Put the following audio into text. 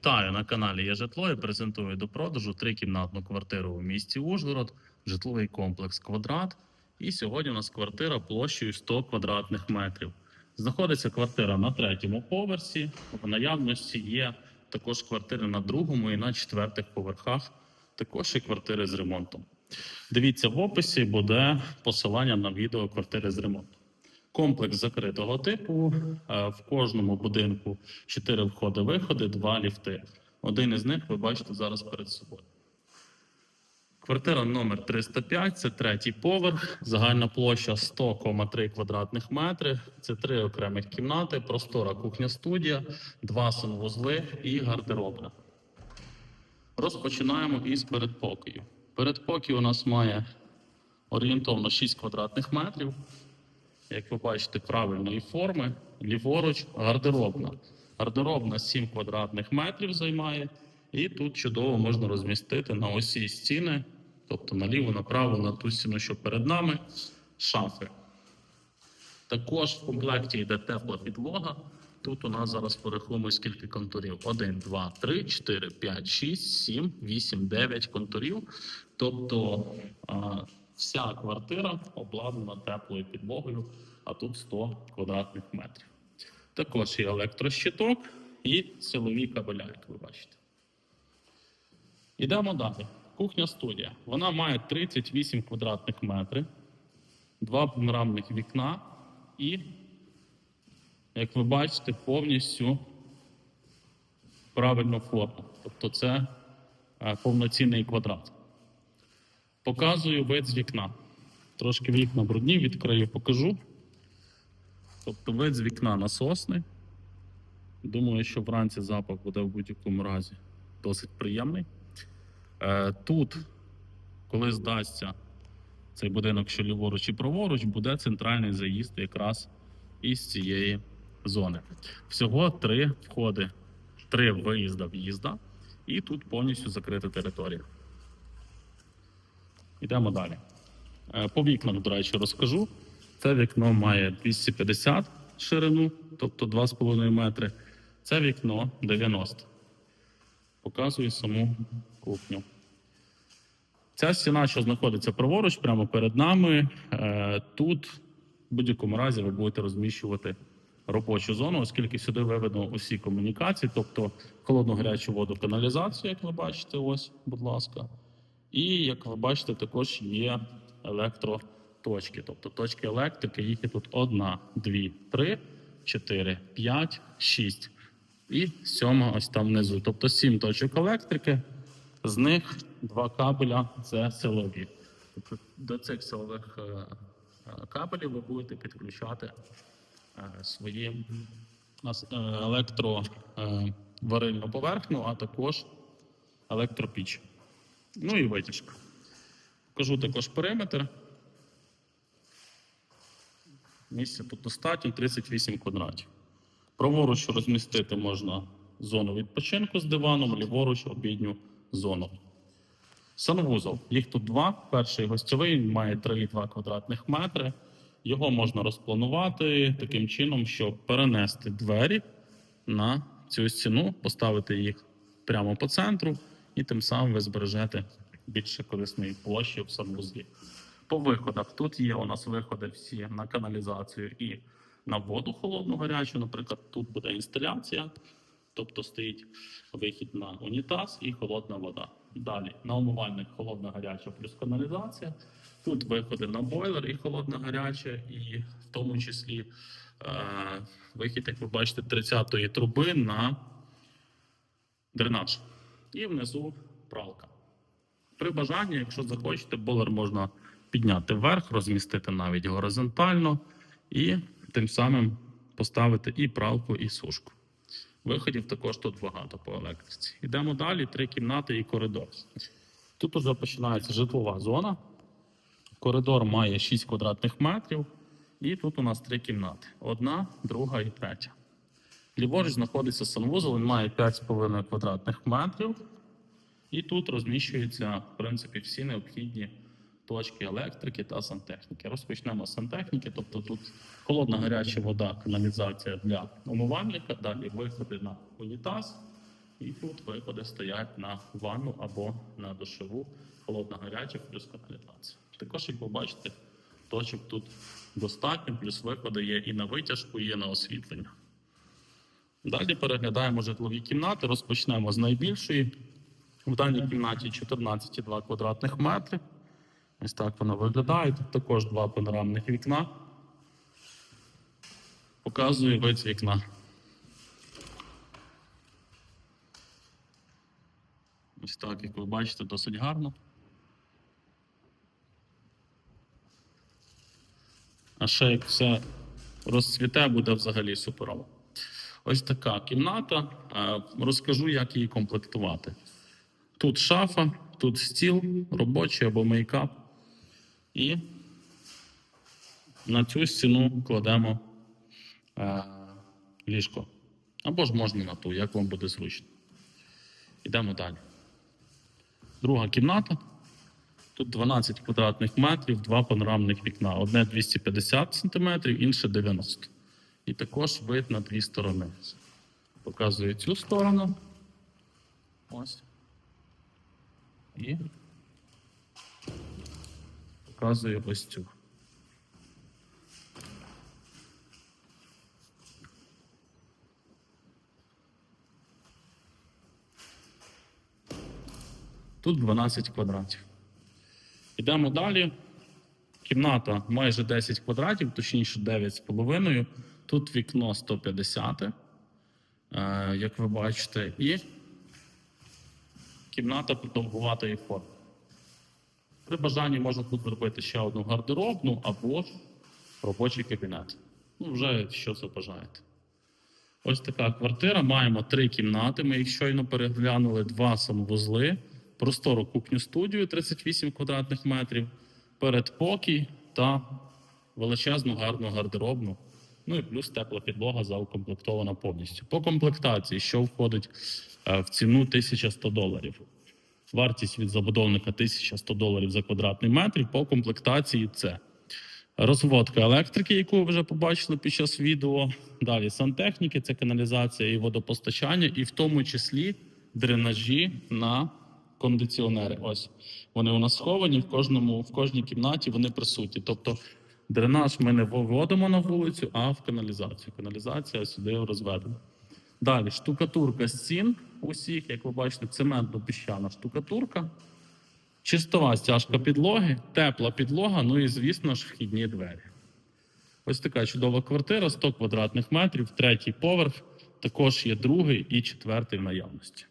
Вітаю на каналі Є житло і презентую до продажу трикімнатну квартиру у місті Ужгород, житловий комплекс Квадрат. І сьогодні у нас квартира площею 100 квадратних метрів. Знаходиться квартира на третьому поверсі. В наявності є також квартири на другому і на четвертих поверхах. Також і квартири з ремонтом. Дивіться в описі буде посилання на відео квартири з ремонтом. Комплекс закритого типу. Е, В кожному будинку чотири входи-виходи, два ліфти. Один із них ви бачите зараз перед собою. Квартира номер 305, це третій поверх, загальна площа 100,3 квадратних метри. Це три окремих кімнати, простора кухня-студія, два санвузли і гардеробна. Розпочинаємо із передпокою. Передпокій у нас має орієнтовно 6 квадратних метрів як ви бачите, правильної форми, ліворуч гардеробна. Гардеробна 7 квадратних метрів займає, і тут чудово можна розмістити на осі стіни, тобто наліво, направо, на ту стіну, що перед нами, шафи. Також в комплекті йде тепла підлога. Тут у нас зараз порахуємо скільки контурів: 1, 2, 3, 4, 5, 6, 7, 8, 9 контурів. Тобто вся квартира обладнана теплою підлогою, а тут 100 квадратних метрів. Також є електрощиток і силові кабеля, як ви бачите. Йдемо далі. Кухня студія. Вона має 38 квадратних метрів, два панорамних вікна і, як ви бачите, повністю правильну форму. Тобто це е, повноцінний квадрат. Показую вид з вікна. Трошки вікна брудні, відкрию, покажу. Тобто вид з вікна насосний. Думаю, що вранці запах буде в будь-якому разі досить приємний. Е, Тут, коли здасться цей будинок, що ліворуч і праворуч, буде центральний заїзд якраз із цієї зони. Всього три входи, три виїзда в'їзда, і тут повністю закрита територія. Йдемо далі. Е, По вікнам, до речі, розкажу. Це вікно має 250 ширину, тобто 2,5 метри. Це вікно 90. Показую саму кухню. Ця стіна, що знаходиться праворуч, прямо перед нами. е, Тут в будь-якому разі ви будете розміщувати робочу зону, оскільки сюди виведено усі комунікації, тобто холодну гарячу воду, каналізацію, як ви бачите, ось, будь ласка. І як ви бачите, також є електроточки. Тобто точки електрики, їх є тут одна, дві, три, чотири, п'ять, шість. І сьома ось там внизу. Тобто сім точок електрики, з них два кабеля це силові. Тобто до цих силових е, е, кабелів ви будете підключати е, свої електроварильну поверхню, а також електропіч. Ну і витяжка. Покажу також периметр. Місця тут достатньо 38 квадратів. Праворуч розмістити можна зону відпочинку з диваном, ліворуч обідню зону. Санвузол. Їх тут два. Перший гостьовий він має 3,2 квадратних метри. Його можна розпланувати таким чином, щоб перенести двері на цю стіну, поставити їх прямо по центру, і тим самим ви збережете більше корисної площі в санвузлі. По виходах тут є у нас виходи всі на каналізацію і на воду холодну гарячу. Наприклад, тут буде інсталяція, тобто стоїть вихід на унітаз і холодна вода. Далі на умивальник холодна гаряча плюс каналізація. Тут виходи на бойлер і холодна гаряча, і в тому числі е, вихід, як ви бачите, 30-ї труби на дренаж. І внизу пралка. При бажанні, якщо захочете, бойлер можна підняти вверх, розмістити навіть горизонтально, і тим самим поставити і пралку, і сушку. Виходів також тут багато по електриці. Йдемо далі: три кімнати і коридор. Тут уже починається житлова зона. Коридор має 6 квадратних метрів, і тут у нас три кімнати: одна, друга і третя. Ліворуч знаходиться санвузол, він має 5,5 квадратних метрів. І тут розміщуються, в принципі, всі необхідні точки електрики та сантехніки. Розпочнемо з сантехніки, тобто тут холодна гаряча вода, каналізація для умивальника, далі виходи на унітаз, І тут виходи стоять на ванну або на душову, холодна гаряча, плюс каналізація. Також, як ви бачите, точок тут достатньо, плюс виходи є і на витяжку, і на освітлення. Далі переглядаємо житлові кімнати. Розпочнемо з найбільшої. В даній кімнаті 14,2 квадратних метри. Ось так воно виглядає. Тут також два панорамних вікна. Показую вид вікна. Ось так, як ви бачите, досить гарно. А ще як все розцвіте, буде взагалі суперово. Ось така кімната. Е, Розкажу, як її комплектувати. Тут шафа, тут стіл робочий або мейкап. І на цю стіну кладемо е, ліжко. Або ж можна на ту, як вам буде зручно. Йдемо далі. Друга кімната. Тут 12 квадратних метрів, два панорамних вікна. Одне 250 см, інше 90 І також вид на дві сторони. Показую цю сторону. Ось. І показую ось цю. Тут 12 квадратів. Йдемо далі. Кімната майже 10 квадратів, точніше 9,5. Тут вікно 150, е, як ви бачите, і кімната продовгуватої форми. При бажанні можна тут зробити ще одну гардеробну або ж робочий кабінет. Ну, вже що забажаєте. Ось така квартира. Маємо три кімнати. Ми їх щойно переглянули, два санвузли, простору кухню студію 38 квадратних метрів, передпокій та величезну гарну гардеробну. Ну і плюс тепла підлога заукомплектована повністю. По комплектації, що входить е, в ціну 1100 доларів. Вартість від забудовника 1100 доларів за квадратний метр. По комплектації це розводка електрики, яку ви вже побачили під час відео. Далі сантехніки, це каналізація і водопостачання, і в тому числі дренажі на кондиціонери. Ось вони у нас сховані в кожному, в кожній кімнаті вони присутні. Тобто дренаж ми не виводимо на вулицю, а в каналізацію. Каналізація сюди розведена. Далі штукатурка стін усіх, як ви бачите, цементно-піщана штукатурка. Чистова стяжка підлоги, тепла підлога, ну і, звісно ж, вхідні двері. Ось така чудова квартира, 100 квадратних метрів, третій поверх. Також є другий і четвертий в наявності.